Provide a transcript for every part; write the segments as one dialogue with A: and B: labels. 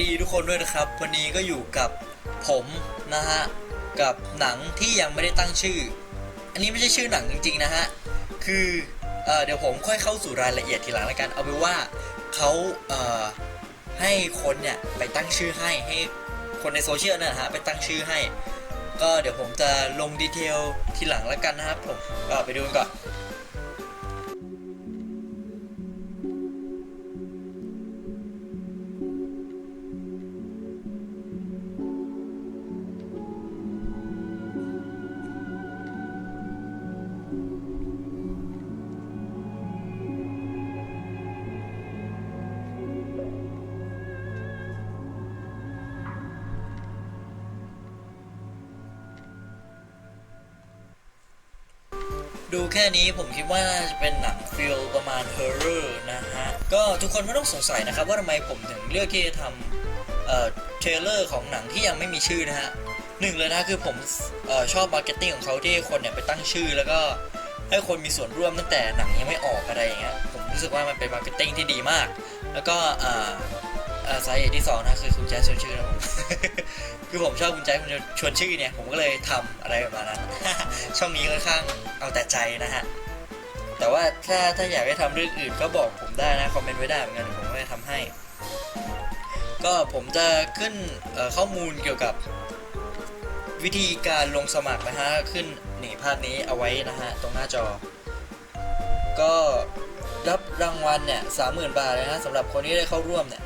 A: ดีทุกคนด้วยนะครับ วันนี้ก็อยู่กับผมนะฮะ กับหนังที่ยังไม่ได้ตั้งชื่อ อันนี้ไม่ใช่ชื่อหนังจริง ๆ นะฮะ คือเอเดี๋ยวผมค่อยเข้าสู่รายละเอียดทีหลังแล้วกัน เอาเป็นว่าเขาเให้คนเนี่ยไปตั้งชื่อให้ให้คนในโซเชียลเนะฮะไปตั้งชื่อให้ ก็เดี๋ยวผมจะลงดีเทลทีหลังแล้วกันนะครับผมก็ไปดูกันก่อน ดูแค่นี้ผมคิดว่าจะเป็นหนังฟิลประมาณฮอร์เรอร์นะฮะ ก็ทุกคนไม่ต้องสงสัยนะครับ ว่าทำไมผมถึงเลือกที่จะทำเอ่อเทรลเลอร์ของหนังที่ยังไม่มีชื่อนะฮะหนึ่งเลยนะคือผมออชอบมาร์เก็ตติ้งของเขาที่ให้คนเนี่ยไปตั้งชื่อ แล้วก็ให้คนมีส่วนร่วมตั้งแต่หนังยังไม่ออกอะไรอย่างเงี้ยผมรู้สึกว่ามันเป็นมาร์เก็ตติ้งที่ดีมาก แล้วก็ อ่าอ่าสาเหตุที่สองนะคือคุณแจ๊ชวนชื่อนะผม คือผมชอบคุณแจ๊คุณชวนชื่อเนี่ย ผมก็เลยทำอะไรประมาณนั้น ช่องนี้ค่อนข้างเอาแต่ใจนะฮะ แต่ว่าถ้าถ้าอยากให้ทำเรื่องอื่นก็บอกผมได้นะคอมเมนต์ไว้ได้เหมือนกันผมก็จะทำให้ ก็ผมจะขึ้นข้อมูลเกี่ยวกับวิธีการลงสมัครนะฮะ ขึ้นหนีภาพนี้เอาไว้นะฮะ ตรงหน้าจอ ก็รับรางวัลเนี่ยสามหมื่นบาทเลยนะสำหรับคนที่ได้เข้าร่วมเนี่ย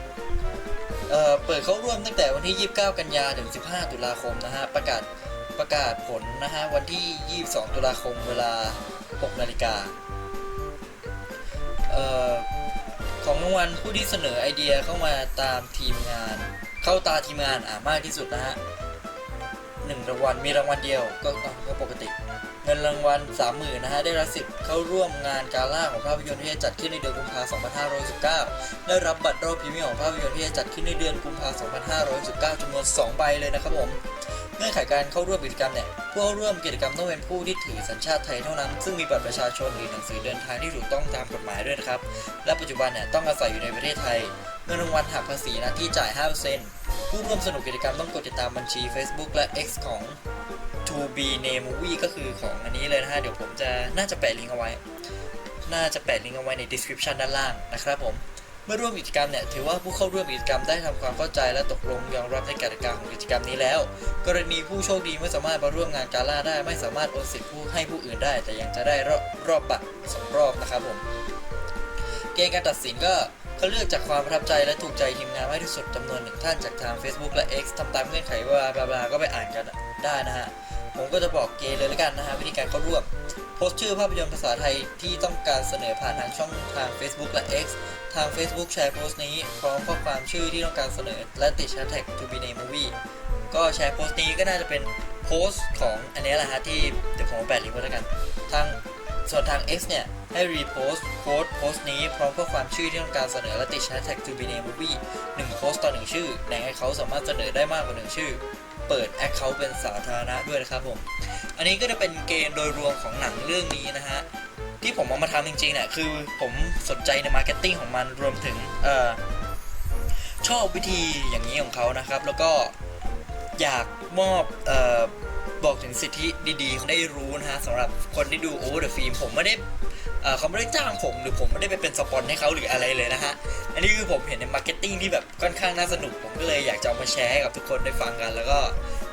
A: เอ่อเปิดเข้าร่วมตั้งแต่วันที่ 29 กันยาถึง 15 ตุลาคมนะฮะประกาศประกาศผลนะฮะวันที่ 22 ตุลาคมเวลา 6 นาฬิกาเอ่อของรางวัลผู้ที่เสนอไอเดียเข้ามาตามทีมงาน เข้าตาทีมงานอ่ามากที่สุดนะฮะ หนึ่งรางวัลมีรางวัลเดียวก็ก็ก็ปกติ เงินรางวัล30,000นะฮะได้รับสิทธิ์เข้าร่วมงานกาล่าของภาพยนตร์ที่จะจัดขึ้นในเดือนกุมภาพันธ์2519ได้รับบัตรรอบพรีเมียร์ของภาพยนตร์ที่จะจัดขึ้นในเดือนกุมภาพันธ์2519จำนวน 2 ใบเลยนะครับผมเงื่อนไขการเข้าร่วมกิจกรรมเนี่ยผู้เข้าร่วมกิจกรรมต้องเป็นผู้ที่ถือสัญชาติไทยเท่านั้น ซึ่งมีบัตรประชาชนหรือหนังสือเดินทางที่ถูกต้องตามกฎหมายด้วยนะครับ และปัจจุบันเนี่ยต้องอาศัยอยู่ในประเทศไทย เงินรางวัลหักภาษีนะที่จ่าย 5% ผู้ร่วมสนุกกิจกรรมต้องกดติดตามบัญชี Facebook และ X ของ To Be Name Movie ก็คือของอันนี้เลยนะฮะ เดี๋ยวผมจะน่าจะแปะลิงก์เอาไว้ น่าจะแปะลิงก์เอาไว้ใน description ด้านล่างนะครับผม เมื่อร่วมกิจกรรมเนี่ย ถือว่าผู้เข้าร่วมกิจกรรมได้ทำความเข้าใจและตกลงยอมรับในกติกาของกิจกรรมนี้แล้ว กรณีผู้โชคดีไม่สามารถมาร่วมงานกาล่าได้ ไม่สามารถโอนสิทธิ์ผู้ให้ผู้อื่นได้ แต่ยังจะได้รอบรอบบัตรสองรอบนะครับผม เกณฑ์การตัดสินก็ เขาเลือกจากความประทับใจและถูกใจทีมงานมากที่สุดจำนวนหนึ่งท่านจากทาง Facebook และ X ทำตามเงื่อนไขว่าบลาบลาก็ไปอ่านกันได้นะฮะ ผมก็จะบอกเกเลยแล้วกันนะฮะวิธีการเข้าร่วมโพสต์ชื่อภาพยนตร์ภาษาไทยที่ต้องการเสนอผ่านทางช่องทาง Facebook และ X ทาง Facebook แชร์โพสต์นี้พร้อมข้อความชื่อที่ต้องการเสนอและติดแฮชแท็ก to be name movie ก็แชร์โพสต์นี้ก็น่าจะเป็นโพสต์ของอันนี้แหละฮะที่เดี๋ยวผมเอาแปะลิงก์ไว้แล้วกันทาง ส่วนทาง X เนี่ย ให้รีโพสต์โพสต์โพสต์นี้พร้อมข้อความชื่อที่ต้องการเสนอและติดแฮชแท็ก to be name movie หนึ่งโพสต์ต่อหนึ่งชื่อในให้เขาสามารถเสนอได้มากกว่าหนึ่งชื่อ เปิด Account เป็นสาธารณะด้วยนะครับผม อันนี้ก็จะเป็นเกณฑ์โดยรวมของหนังเรื่องนี้นะฮะ ที่ผมเอามาทำจริงๆเนี่ยคือผมสนใจในมาร์เก็ตติ้งของมันรวมถึงเอ่อชอบวิธีอย่างนี้ของเขานะครับ แล้วก็อยากมอบเอ่อ บอกถึงสิทธิดีๆได้รู้นะฮะสำหรับคนที่ดูโอเวอร์เดอะฟิล์มผมไม่ได้เอ่อเขาไม่ได้จ้างผมหรือผมไม่ได้ไปเป็นสปอนให้เขาหรืออะไรเลยนะฮะ อันนี้คือผมเห็นในมาร์เก็ตติ้งที่แบบค่อนข้างน่าสนุก ผมก็เลยอยากจะเอามาแชร์ให้กับทุกคนได้ฟังกัน แล้วก็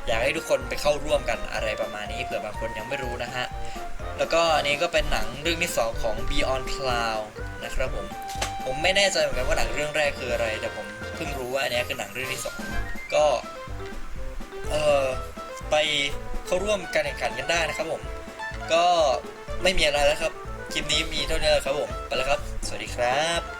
A: อยากให้ทุกคนไปเข้าร่วมกันอะไรประมาณนี้เผื่อบางคนยังไม่รู้นะฮะ แล้วก็อันนี้ก็เป็นหนังเรื่องที่ 2 ของ Beyond Cloud นะครับผม ผมไม่แน่ใจเหมือนกันว่าหนังเรื่องแรกคืออะไร แต่ผมเพิ่งรู้ว่าอันนี้คือหนังเรื่องที่ 2 ก็ เออ ไปเข้าร่วมการแข่งขันกันได้นะครับผม ก็ไม่มีอะไรแล้วครับ คลิปนี้มีเท่านี้แหละครับผม ไปแล้วครับ สวัสดีครับ